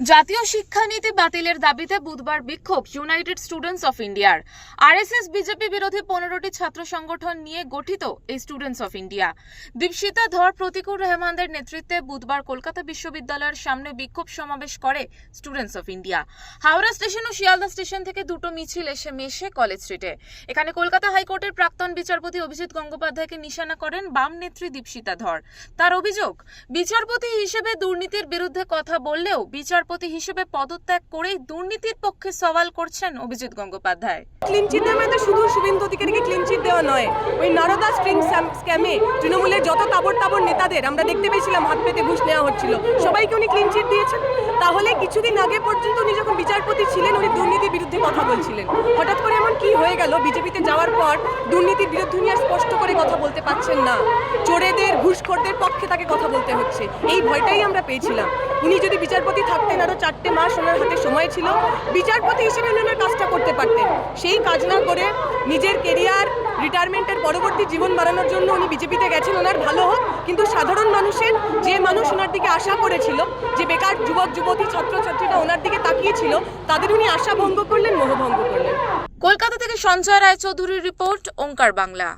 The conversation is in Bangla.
জাতীয় শিক্ষানীতি বাতিলের দাবিতে বুধবার বিক্ষোভ ইউনাইটেড স্টুডেন্টস অফ ইন্ডিয়ার। আরএসএস বিজেপি বিরোধী পনেরোটি ছাত্র সংগঠন নিয়ে গঠিত এই স্টুডেন্টস অফ ইন্ডিয়া। দীপশিতা ধর, প্রতিকুর রহমানদের নেতৃত্বে বুধবার কলকাতা বিশ্ববিদ্যালয়ের সামনে বিক্ষোভ সমাবেশ করে students of India. Howrah station O Sealdah station থেকে দুটো মিছিল এসে মেশে কলেজ স্ট্রিটে। এখানে কলকাতা হাইকোর্টের প্রাক্তন বিচারপতি অভিজিৎ গঙ্গোপাধ্যায়কে নিশানা করেন বাম নেত্রী দীপশিতা ধর। তার অভিযোগ, বিচারপতি হিসেবে দুর্নীতির বিরুদ্ধে কথা বললেও বিচারপতি হিসেবে পদত্যাগ করেই দুর্নীতির পক্ষে সওয়াল করছেন অভিজিৎ গঙ্গোপাধ্যায়। ক্লিন চিট দেওয়ার মানে শুধু শুভেন্দু অধিকারীকে ক্লিন চিট দেওয়া নয়, ওই নারদা স্ট্রিং স্ক্যামে তৃণমূলের যত তাবর তাবর নেতাদের, আমরা দেখতে পেয়েছিলাম হাত পেতে ঘুষ নেওয়া হচ্ছিল, সবাইকে উনি ক্লিন চিট দিয়েছেন। তাহলে কিছুদিন আগে পর্যন্ত উনি যখন বিচারপতি ছিলেন উনি দুর্নীতির বিরুদ্ধে কথা বলছিলেন। হঠাৎ করে এমন কি হয়ে গেল? বিজেপিতে যাওয়ার পর দুর্নীতির বিরুদ্ধে আর স্পষ্ট করে কথা বলতে পারছেন না। চোরেদের, ঘুষখোরদের পক্ষে তাকে কথা বলতে হচ্ছে। এই ভয়টাই আমরা পেয়েছিলাম। উনি যদি বিচারপতি থাকতেন আরও চারটে মাস ওনার হাতে সময় ছিল, বিচারপতি হিসেবে উনি ওনার কাজটা করতে পারতেন। সেই কাজ না করে নিজের কেরিয়ার রিটায়ারমেন্টের পরবর্তী জীবন বাড়ানোর জন্য উনি বিজেপিতে গেছেন। ওনার ভালো কিন্তু সাধারণ মানুষের যে মানুষ ওনার দিকে আশা করেছিল, যে বেকার যুবক, যুবতী, ছাত্রছাত্রীরা ওনার দিকে তাকিয়েছিল, তাদের উনি আশা ভঙ্গ করলেন, মোহভঙ্গ করলেন। কলকাতা থেকে সঞ্জয় রায়চৌধুরীর রিপোর্ট, ওঙ্কার বাংলা।